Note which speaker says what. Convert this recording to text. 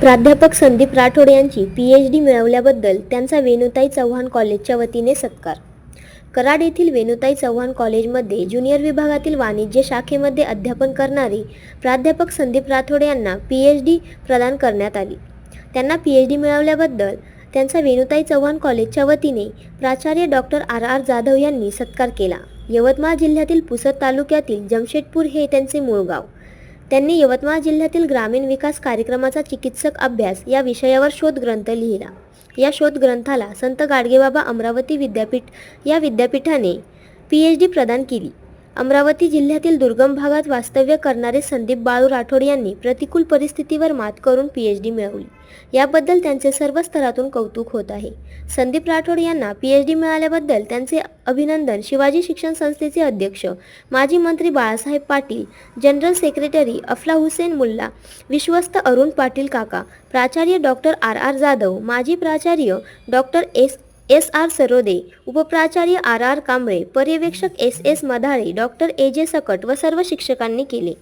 Speaker 1: प्राध्यापक संदीप राठोड यांची P H D मिळवल्याबद्दल त्यांचा वेणुताई चव्हाण कॉलेजच्या वतीने सत्कार. कराड येथील वेणुताई चव्हाण कॉलेजमध्ये ज्युनियर विभागातील वाणिज्य शाखेमध्ये अध्यापन करणारे प्राध्यापक संदीप राठोड यांना पी एच डी प्रदान करण्यात आली. त्यांना पी एच डी मिळवल्याबद्दल त्यांचा वेणुताई चव्हाण कॉलेजच्या वतीने प्राचार्य डॉक्टर आर आर जाधव यांनी सत्कार केला. यवतमाळ जिल्ह्यातील पुसद तालुक्यातील जमशेदपूर हे त्यांचे मूळ गाव. त्यांनी यवतमाळ जिल्ह्यातील ग्रामीण विकास कार्यक्रमाचा चिकित्सक अभ्यास या विषयावर शोधग्रंथ लिहिला. या शोध ग्रंथाला संत गाडगेबाबा अमरावती विद्यापीठ या विद्यापीठाने पी एच डी प्रदान केली. अमरावती जिल्ह्यातील दुर्गम भागात वास्तव्य करणारे संदीप बाळू राठोड यांनी प्रतिकूल परिस्थितीवर मात करून पी एच डी मिळवली. याबद्दल त्यांचे सर्व स्तरातून कौतुक होत आहे. संदीप राठोड यांना पी एच डी मिळाल्याबद्दल त्यांचे अभिनंदन शिवाजी शिक्षण संस्थेचे अध्यक्ष माजी मंत्री बाळासाहेब पाटील जनरल सेक्रेटरी अफला हुसेन मुल्ला विश्वस्त अरुण पाटील काका प्राचार्य डॉक्टर आर आर जाधव माजी प्राचार्य doctor S S R Sarode उपप्राचार्य R R Kamble पर्यवेक्षक S S Madhale doctor A J Sakat व सर्व शिक्षकांनी केले.